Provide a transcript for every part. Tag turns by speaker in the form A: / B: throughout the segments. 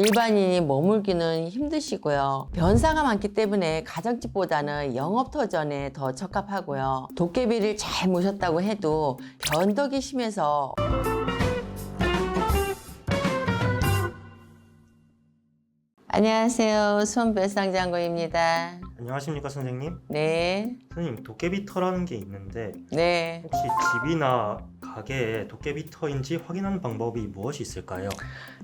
A: 일반인이 머물기는 힘드시고요. 변사가 많기 때문에 가정집보다는 영업터전에 더 적합하고요. 도깨비를 잘 모셨다고 해도 변덕이 심해서 안녕하세요. 손별상장고입니다.
B: 안녕하십니까 선생님?
A: 네,
B: 선생님 도깨비 터라는 게 있는데
A: 네.
B: 혹시 집이나 가게에 도깨비터인지 확인하는 방법이 무엇이 있을까요?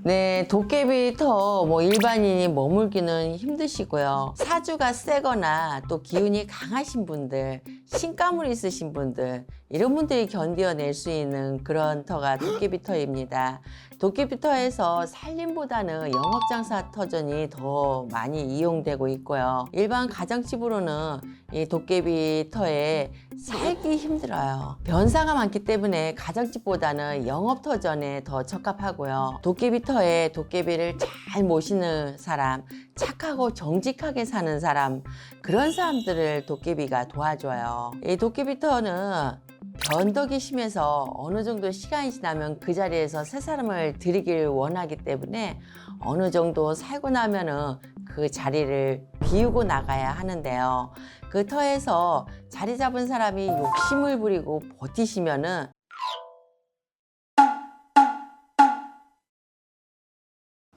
A: 네, 도깨비터 뭐 일반인이 머물기는 힘드시고요. 사주가 세거나 또 기운이 강하신 분들, 신가물 있으신 분들, 이런 분들이 견뎌낼 수 있는 그런 터가 도깨비터입니다. 도깨비터에서 살림보다는 영업장사 터전이 더 많이 이용되고 있고요. 일반 가정집으로는 이 도깨비터에 살기 힘들어요. 변사가 많기 때문에 가정집보다는 영업터전에 더 적합하고요. 도깨비터에 도깨비를 잘 모시는 사람, 착하고 정직하게 사는 사람, 그런 사람들을 도깨비가 도와줘요. 이 도깨비터는 변덕이 심해서 어느 정도 시간이 지나면 그 자리에서 새 사람을 들이길 원하기 때문에 어느 정도 살고 나면은 그 자리를 비우고 나가야 하는데요. 그 터에서 자리 잡은 사람이 욕심을 부리고 버티시면은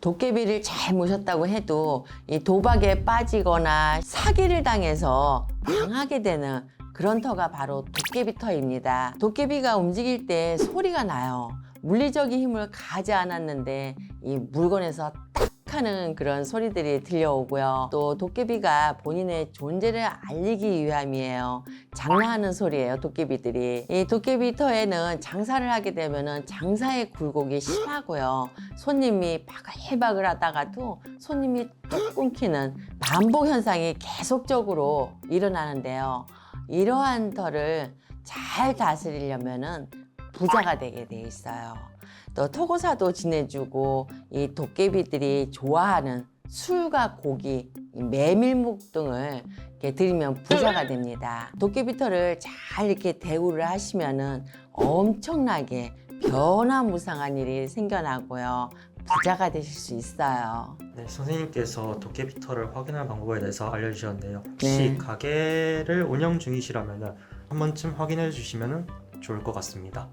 A: 도깨비를 잘 모셨다고 해도 이 도박에 빠지거나 사기를 당해서 망하게 되는 그런 터가 바로 도깨비 터입니다. 도깨비가 움직일 때 소리가 나요. 물리적인 힘을 가하지 않았는데 이 물건에서 딱 하는 그런 소리들이 들려오고요. 또 도깨비가 본인의 존재를 알리기 위함이에요. 장난하는 소리예요, 도깨비들이. 이 도깨비터에는 장사를 하게 되면은 장사의 굴곡이 심하고요. 손님이 바글바글 하다가도 손님이 뚝 끊기는 반복 현상이 계속적으로 일어나는데요. 이러한 터를 잘 다스리려면은 부자가 되게 돼 있어요. 또 토고사도 지내주고 이 도깨비들이 좋아하는 술과 고기, 이 메밀묵 등을 이렇게 드리면 부자가 됩니다. 도깨비터를 잘 이렇게 대우를 하시면은 엄청나게 변화무쌍한 일이 생겨나고요. 부자가 되실 수 있어요.
B: 네, 선생님께서 도깨비터를 확인하는 방법에 대해서 알려주셨는데요. 혹시
A: 네.
B: 가게를 운영 중이시라면 한 번쯤 확인해 주시면 좋을 것 같습니다.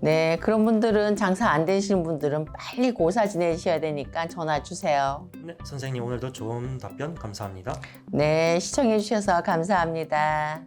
A: 네, 그런 분들은 장사 안 되시는 분들은 빨리 고사 지내셔야 되니까 전화 주세요.
B: 네, 선생님 오늘도 좋은 답변 감사합니다.
A: 네, 시청해 주셔서 감사합니다.